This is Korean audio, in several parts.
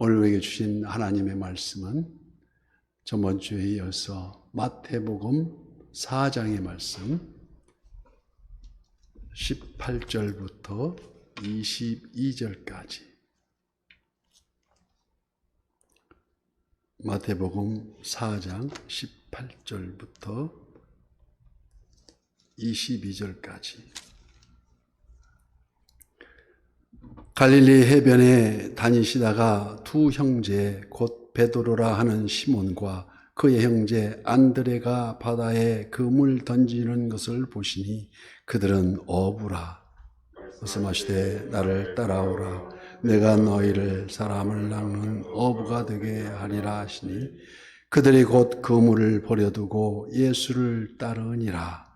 오늘 우리에게 주신 하나님의 말씀은 저번 주에 이어서 마태복음 4장의 말씀 18절부터 22절까지. 마태복음 4장 18절부터 22절까지 갈릴리 해변에 다니시다가 두 형제 곧 베드로라 하는 시몬과 그의 형제 안드레가 바다에 그물 던지는 것을 보시니 그들은 어부라. 말씀하시되 나를 따라오라. 내가 너희를 사람을 낚는 어부가 되게 하리라 하시니 그들이 곧 그물을 버려두고 예수를 따르니라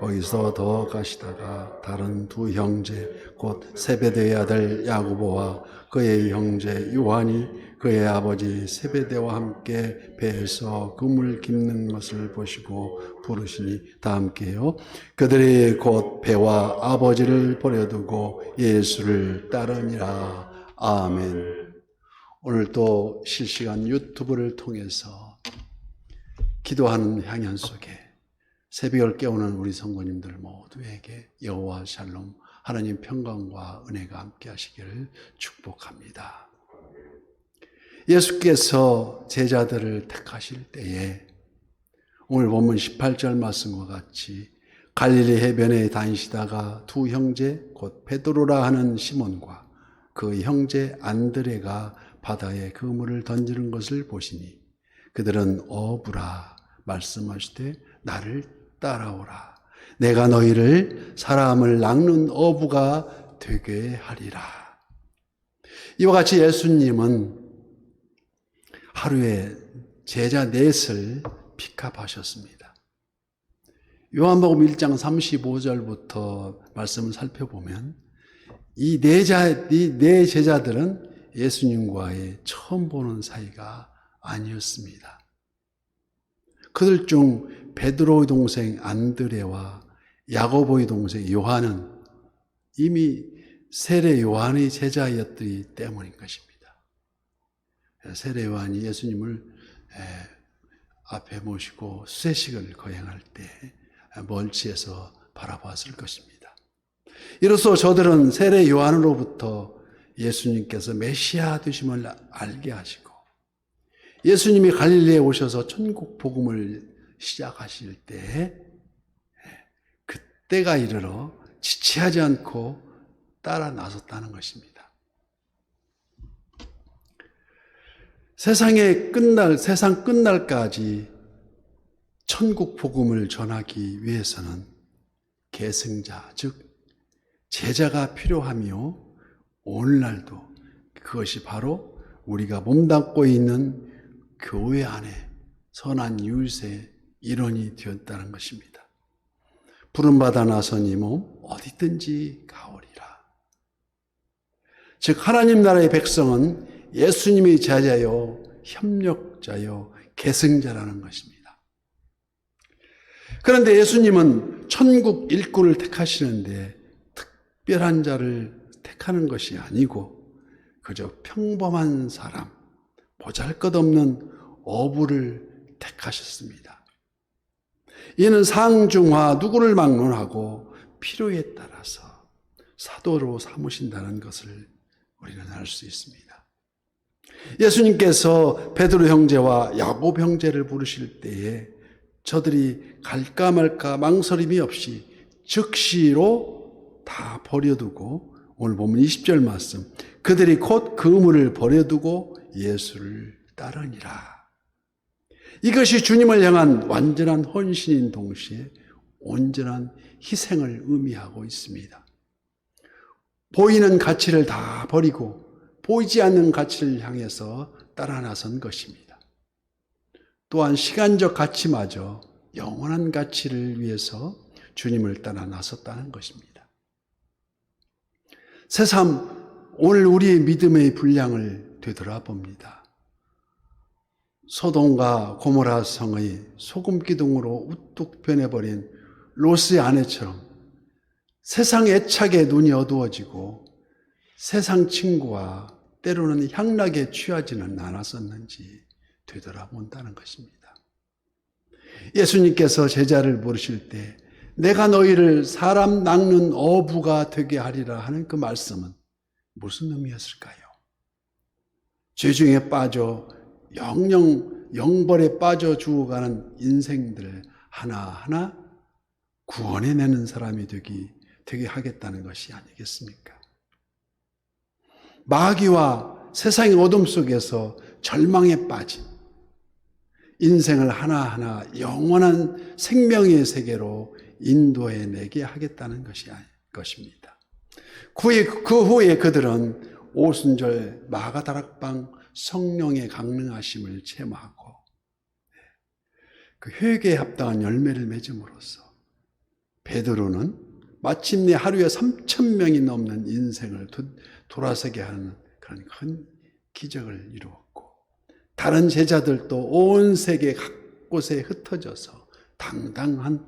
거기서 더 가시다가 다른 두 형제 곧 세베대의 아들 야고보와 그의 형제 요한이 그의 아버지 세베대와 함께 배에서 그물 깁는 것을 보시고 부르시니 다 함께요. 그들이 곧 배와 아버지를 버려두고 예수를 따르니라. 아멘. 오늘 또 실시간 유튜브를 통해서 기도하는 향연 속에 새벽을 깨우는 우리 성도님들 모두에게 여호와 샬롬 하나님 평강과 은혜가 함께 하시기를 축복합니다. 예수께서 제자들을 택하실 때에 오늘 본문 18절 말씀과 같이 갈릴리 해변에 다니시다가 두 형제 곧 베드로라 하는 시몬과 그 형제 안드레가 바다에 그물을 던지는 것을 보시니 그들은 어부라 말씀하시되 나를 따라오라. 내가 너희를 사람을 낚는 어부가 되게 하리라. 이와 같이 예수님은 하루에 제자 넷을 픽업하셨습니다. 요한복음 1장 35절부터 말씀을 살펴보면 이네네 제자들은 예수님과의 처음 보는 사이가 아니었습니다. 그들 중 베드로의 동생 안드레와 야고보의 동생 요한은 이미 세례 요한의 제자였기 때문인 것입니다. 세례 요한이 예수님을 앞에 모시고 수세식을 거행할 때 멀치에서 바라봤을 것입니다. 이로써 저들은 세례 요한으로부터 예수님께서 메시아 되심을 알게 하시고 예수님이 갈릴리에 오셔서 천국 복음을 시작하실 때 그때가 이르러 지체하지 않고 따라 나섰다는 것입니다. 세상의 끝날 세상 끝날까지 천국 복음을 전하기 위해서는 계승자 즉 제자가 필요하며 오늘날도 그것이 바로 우리가 몸담고 있는 교회 안에 선한 유세 일원이 되었다는 것입니다. 부름받아 나선 이 몸 어디든지 가오리라. 즉 하나님 나라의 백성은 예수님의 자자요 협력자요 계승자라는 것입니다. 그런데 예수님은 천국 일꾼을 택하시는데 특별한 자를 택하는 것이 아니고 그저 평범한 사람, 보잘것없는 어부를 택하셨습니다. 이는 상중하 누구를 막론하고 필요에 따라서 사도로 삼으신다는 것을 우리는 알 수 있습니다. 예수님께서 베드로 형제와 야곱 형제를 부르실 때에 저들이 갈까 말까 망설임이 없이 즉시로 다 버려두고 오늘 보면 20절 말씀 그들이 곧 그물을 버려두고 예수를 따르니라. 이것이 주님을 향한 완전한 헌신인 동시에 온전한 희생을 의미하고 있습니다. 보이는 가치를 다 버리고 보이지 않는 가치를 향해서 따라 나선 것입니다. 또한 시간적 가치마저 영원한 가치를 위해서 주님을 따라 나섰다는 것입니다. 새삼 오늘 우리의 믿음의 분량을 되돌아봅니다. 소돔과 고모라 성의 소금 기둥으로 우뚝 변해버린 로스의 아내처럼 세상 애착에 눈이 어두워지고 세상 친구와 때로는 향락에 취하지는 않았었는지 되돌아본다는 것입니다. 예수님께서 제자를 부르실 때 내가 너희를 사람 낚는 어부가 되게 하리라 하는 그 말씀은 무슨 의미였을까요? 죄중에 빠져 영영 영벌에 빠져 죽어가는 인생들 하나하나 구원해내는 사람이 되기 되게 하겠다는 것이 아니겠습니까? 마귀와 세상의 어둠 속에서 절망에 빠진 인생을 하나하나 영원한 생명의 세계로 인도해 내게 하겠다는 것이 것입니다. 그 후에, 그 후에 그들은 오순절 마가다락방 성령의 강능하심을 체험하고 그 회개에 합당한 열매를 맺음으로써 베드로는 마침내 하루에 3천 명이 넘는 인생을 도- 돌아서게 하는 그런 큰 기적을 이루었고 다른 제자들도 온 세계 각곳에 흩어져서 당당한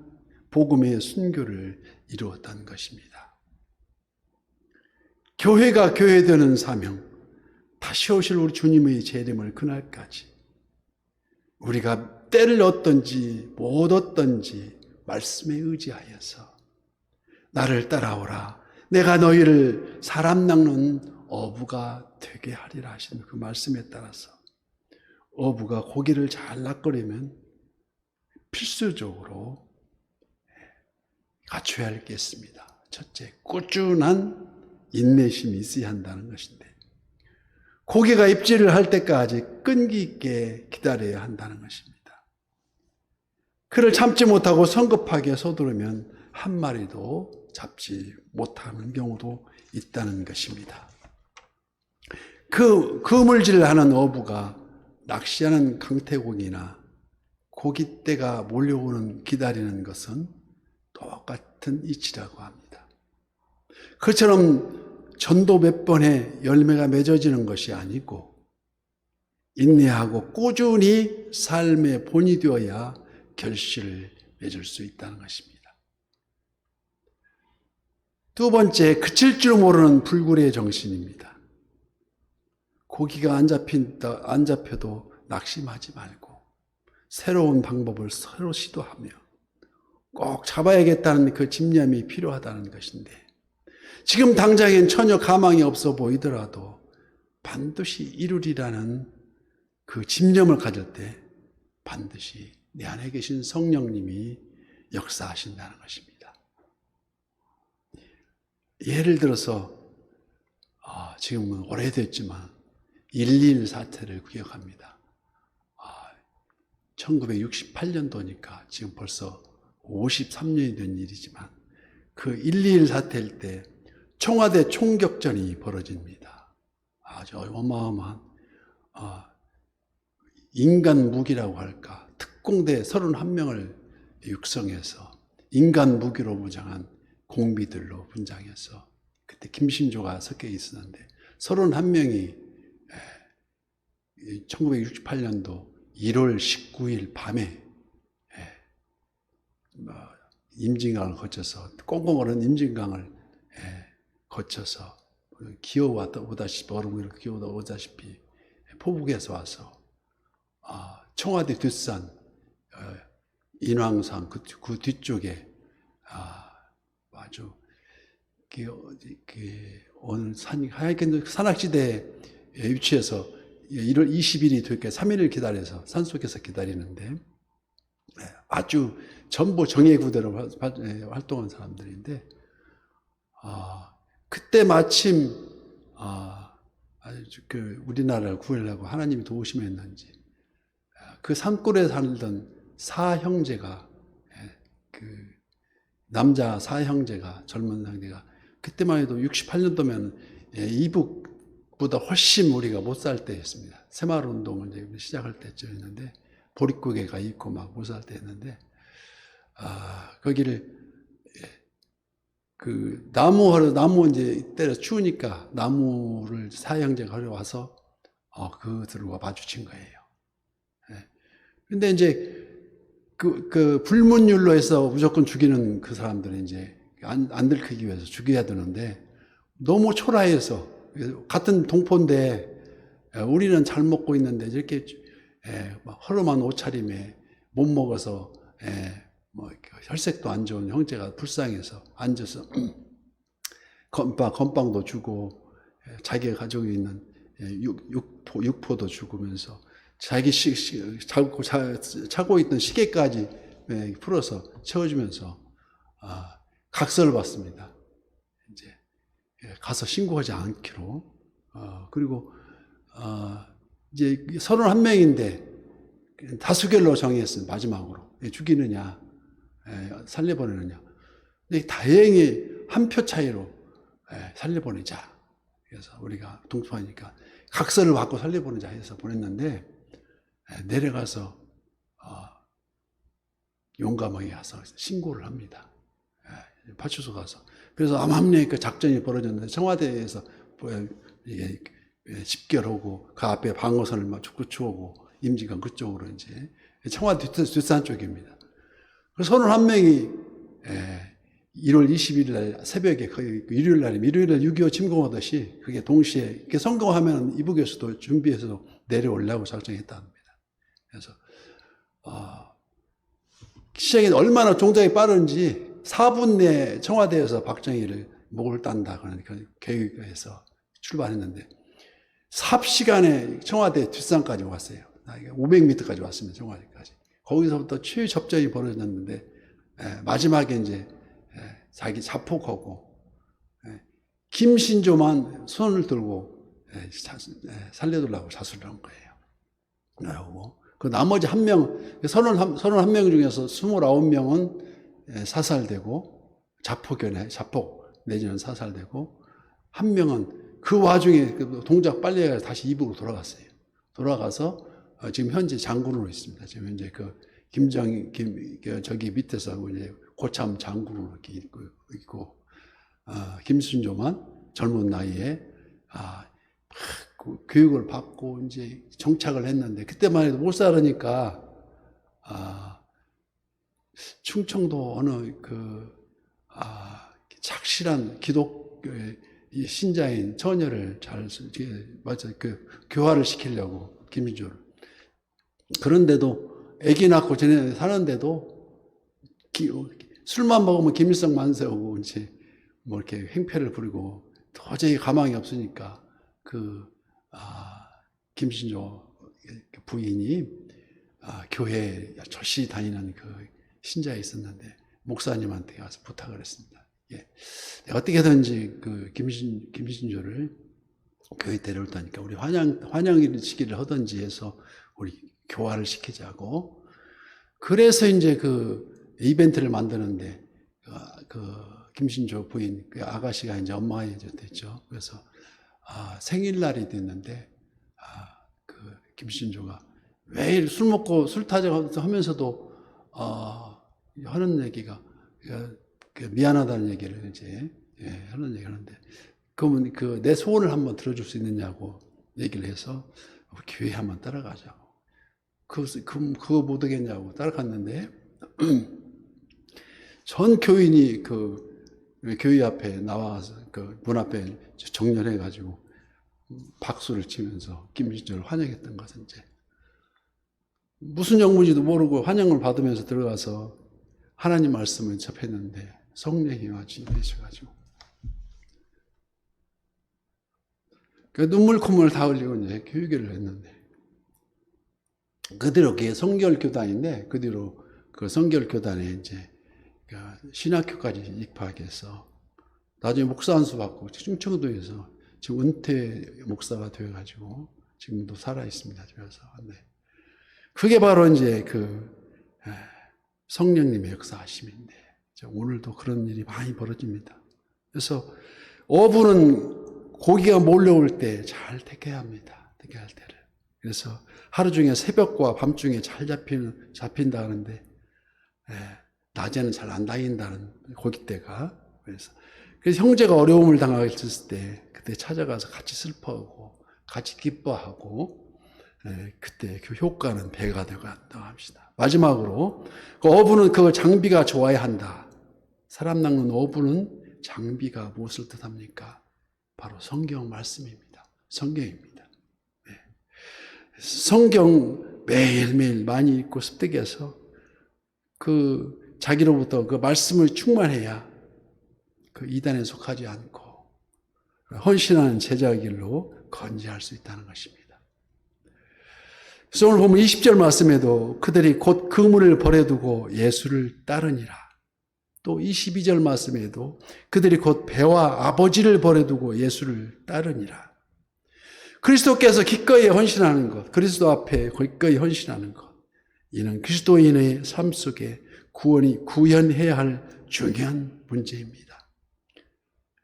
복음의 순교를 이루었다는 것입니다. 교회가 교회되는 사명, 다시 오실 우리 주님의 재림을 그날까지 우리가 때를 얻든지 못 얻든지 말씀에 의지하여서 나를 따라오라. 내가 너희를 사람 낚는 어부가 되게 하리라 하시는 그 말씀에 따라서 어부가 고기를 잘 낚으려면 필수적으로 갖춰야 할 게 있습니다. 첫째, 꾸준한 인내심이 있어야 한다는 것인데 고기가 입질을 할 때까지 끈기 있게 기다려야 한다는 것입니다. 그를 참지 못하고 성급하게 서두르면 한 마리도 잡지 못하는 경우도 있다는 것입니다. 그 그물질을 하는 어부가 낚시하는 강태공이나 고깃대가 몰려오는 기다리는 것은 똑같은 이치라고 합니다. 그처럼 전도 몇 번에 열매가 맺어지는 것이 아니고 인내하고 꾸준히 삶의 본이 되어야 결실을 맺을 수 있다는 것입니다. 두 번째, 그칠 줄 모르는 불굴의 정신입니다. 고기가 안 잡힌다, 안 잡혀도 낙심하지 말고 새로운 방법을 서로 시도하며 꼭 잡아야겠다는 그 집념이 필요하다는 것인데 지금 당장엔 전혀 가망이 없어 보이더라도 반드시 이루리라는 그 집념을 가질 때 반드시 내 안에 계신 성령님이 역사하신다는 것입니다. 예를 들어서 아, 지금은 오래됐지만 1.1 사태를 기억합니다. 아, 1968년도니까 지금 벌써 53년이 된 일이지만 그1.2.1 사태일 때 청와대 총격전이 벌어집니다. 아주 어마어마한 아, 인간 무기라고 할까 특공대 31명을 육성해서 인간 무기로 무장한 공비들로 분장해서 그때 김신조가 섞여 있었는데 31명이 1968년도 1월 19일 밤에 뭐 임진강을 거쳐서 꽁꽁 얼은 임진강을 거쳐서 기어오다시피 얼음 위로 기어오다시피 포북에서 와서 아, 청와대 뒷산 어, 인왕산 그, 그 뒤쪽에 아, 아주 그, 그 어느 산 하얗게 산악지대에 위치해서 1월 20일이 될게 3일을 기다려서 산 속에서 기다리는데 네, 아주 전부 정예 구대로 활동한 사람들인데 아, 그때 마침 아, 그 우리나라를 구하려고 하나님이 도우심했는지 그 산골에 살던 사형제가 그 남자 사형제가 젊은 상대가 그때만 해도 68년도면 이북보다 훨씬 우리가 못 살 때였습니다. 새마을 운동을 시작할 때쯤이었는데 보릿고개가 있고 막 못 살 때였는데 아 거기를 그 나무 하러 나무 이제 때려 추우니까 나무를 사형제가 하러 와서 어, 그들과 마주친 거예요. 근데 이제 그, 그 불문율로 해서 무조건 죽이는 그 사람들은 이제 안, 안 들키기 위해서 죽여야 되는데 너무 초라해서 같은 동포인데 예, 우리는 잘 먹고 있는데 이렇게 예, 막 허름한 옷차림에 못 먹어서 예, 뭐 혈색도 안 좋은 형제가 불쌍해서 앉아서 건빵 건빵도 주고 예, 자기가 가지고 있는 예, 육, 육포 육포도 주고면서 자기 시, 시, 자고 자, 차고 있던 시계까지 예, 풀어서 채워주면서 아, 각서를 받습니다. 이제 예, 가서 신고하지 않기로 어, 그리고 어, 이제 서른 한 명인데 다수결로 정했습니다. 마지막으로 예, 죽이느냐 예, 살려보내느냐. 근데 다행히 한 표 차이로 예, 살려보내자. 그래서 우리가 동포하니까 각서를 받고 살려보내자 해서 보냈는데 예, 내려가서 어, 용감하게 가서 신고를 합니다. 예, 파출소 가서 그래서 암암리에 그 작전이 벌어졌는데 청와대에서 뭐, 예, 집결하고 그 앞에 방어선을 막 그추오고 임지가 그쪽으로 이제 청와대 뒷- 뒷산 쪽입니다. 선원 한 명이 예, 1월 20일 날 새벽에 거의 그 일요일 날이 일요일 날 6.25 침공하듯이 그게 동시에 이렇게 성공하면 교수도 준비해서 내려오려고 작정했답니다. 그래서 어, 시작이 얼마나 종작이 빠른지 4분 내에 청와대에서 박정희를 목을 딴다 그런 그 계획에서 출발했는데 삽시간에 청와대 뒷산까지 왔어요. 500m까지 왔습니다. 청와대까지. 거기서부터 최접전이 벌어졌는데 예, 마지막에 이제 예, 자기 자폭하고 예, 김신조만 손을 들고 살려두려고 자수를 한 거예요. 나오고 그 나머지 한 명, 서른 한, 서른 한명 중에서 스물아홉 명은 예, 사살되고 자폭견에 자폭 내지는 사살되고 한 명은 그 와중에 그 동작 빨리 해서 다시 이북으로 돌아갔어요. 돌아가서 어, 지금 현재 장군으로 있습니다. 지금 현재 그 김정 김그 저기 밑에서 이제 고참 장군으로 있고, 있고 아, 김순조만 젊은 나이에 아, 막그 교육을 받고 이제 정착을 했는데 그때만 해도 못 살으니까 아, 충청도 어느 그 아, 착실한 기독교의 이 신자인 처녀를 잘 맞아 그 교화를 시키려고 김민조를 그런데도 아기 낳고 전에 사는데도 기- 술만 먹으면 김일성 만세하고 이제 뭐 이렇게 행패를 부리고 도저히 가망이 없으니까 그 아, 김신조 부인이 아, 교회 절실히 다니는 그 신자에 있었는데 목사님한테 가서 부탁을 했습니다. 예. 어떻게든지 그 김신 김신조를 교회 데려올 다니까 우리 환영 환영 시기를 하든지 해서 우리 교화를 시키자고 그래서 이제 그 이벤트를 만드는데 그, 그 김신조 부인 그 아가씨가 이제 엄마가 이제 됐죠. 그래서 아, 생일날이 됐는데 아, 그 김신조가 매일 술 먹고 술 타자하면서도 어, 하는 얘기가 그, 그 미안하다는 얘기를 이제 예, 하는 얘기 하는데 그러면 그 내 소원을 한번 들어줄 수 있느냐고 얘기를 해서 교회 한번 따라가자고. 그, 그, 그거 못 하겠냐고 따라갔는데, 전 교인이 그, 교회 앞에 나와서 그 문 앞에 정렬해가지고 박수를 치면서 김신조를 환영했던 것은 이제 무슨 영문인지도 모르고 환영을 받으면서 들어가서 하나님 말씀을 접했는데 성령이 와주셔가지고 그 눈물 콧물 다 흘리고 이제 교육을 했는데 그대로 그게 성결 교단인데 그 뒤로 그 성결 교단에 이제 그 신학교까지 입학하게 해서 나중에 목사 한 수 받고 충청도에서 지금 은퇴 목사가 되어가지고 지금도 살아 있습니다. 집에서. 네. 그게 바로 이제 그 에, 성령님의 역사하심인데 오늘도 그런 일이 많이 벌어집니다. 그래서 어부는 고기가 몰려올 때 잘 택해야 합니다. 택해야 할 때를. 그래서 하루 중에 새벽과 밤중에 잘 잡히는, 잡힌다 하는데, 예, 낮에는 잘안 다닌다는 고깃대가. 그래서, 그래서 형제가 어려움을 당했을 때, 그때 찾아가서 같이 슬퍼하고, 같이 기뻐하고, 예, 그때 그 효과는 배가 되고 한다고 합시다. 마지막으로, 그 어부는 그 장비가 좋아야 한다. 사람 낚는 어부는 장비가 무엇을 뜻합니까? 바로 성경 말씀입니다. 성경입니다. 네. 성경 매일매일 많이 읽고 습득해서 그 자기로부터 그 말씀을 충만해야 그 이단에 속하지 않고 헌신하는 제자의 길로 건지할 수 있다는 것입니다. 그래서 오늘 보면 20절 말씀에도 그들이 곧 그물을 버려두고 예수를 따르니라. 또 22절 말씀에도 그들이 곧 배와 아버지를 버려두고 예수를 따르니라. 그리스도께서 기꺼이 헌신하는 것, 그리스도 앞에 기꺼이 헌신하는 것, 이는 그리스도인의 삶 속에 구원이 구현해야 할 중요한 문제입니다.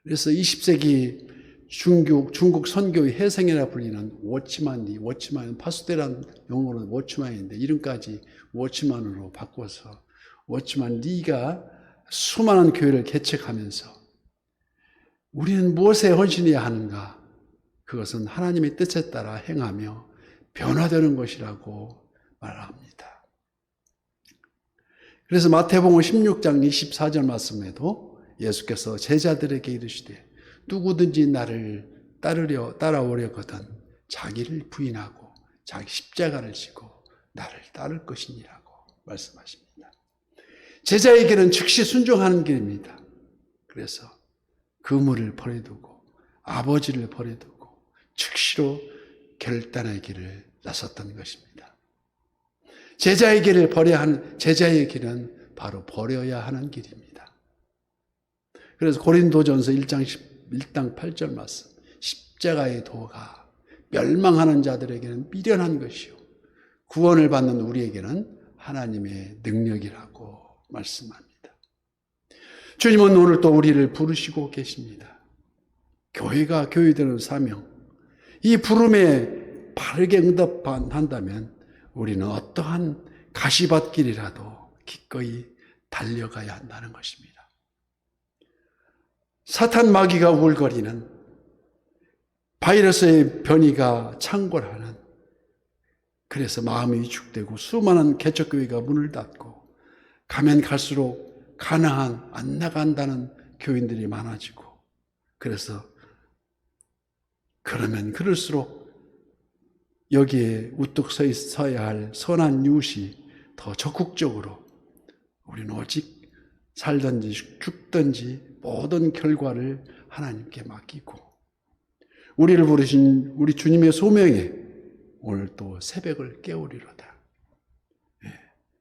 그래서 20세기 중국, 중국 선교의 해성이라 불리는 워치만이, 워치만, 파수대란 용어는 워치만인데, 이름까지 워치만으로 바꿔서 워치만 리가 수많은 교회를 개척하면서 우리는 무엇에 헌신해야 하는가? 그것은 하나님의 뜻에 따라 행하며 변화되는 것이라고 말합니다. 그래서 마태복음 16장 24절 말씀에도 예수께서 제자들에게 이르시되 누구든지 나를 따르려 따라오려거든 자기를 부인하고 자기 십자가를 지고 나를 따를 것이니라고 말씀하십니다. 제자에게는 즉시 순종하는 길입니다. 그래서 그물을 버려두고 아버지를 버려두고 즉시로 결단의 길을 나섰던 것입니다. 제자의 길을 버려야 하는 제자의 길은 바로 버려야 하는 길입니다. 그래서 고린도전서 1장 10, 1장 8절 말씀 십자가의 도가 멸망하는 자들에게는 미련한 것이요 구원을 받는 우리에게는 하나님의 능력이라고 말씀합니다. 주님은 오늘 또 우리를 부르시고 계십니다. 교회가 교회되는 사명, 이 부름에 바르게 응답한다면 우리는 어떠한 가시밭길이라도 기꺼이 달려가야 한다는 것입니다. 사탄 마귀가 우울거리는 바이러스의 변이가 창궐하는 그래서 마음이 위축되고 수많은 개척교회가 문을 닫고 가면 갈수록 가나안 안 나간다는 교인들이 많아지고 그래서 그러면 그럴수록 여기에 우뚝 서 있어야 할 선한 이웃이 더 적극적으로 우리는 오직 살든지 죽든지 모든 결과를 하나님께 맡기고 우리를 부르신 우리 주님의 소명에 오늘 또 새벽을 깨우리로다.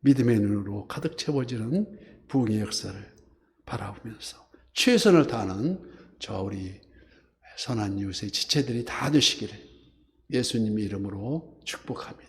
예, 믿음의 눈으로 가득 채워지는 부흥의 역사를 바라보면서 최선을 다하는 저 우리 선한 이웃의 지체들이 다 되시기를 예수님 이름으로 축복합니다.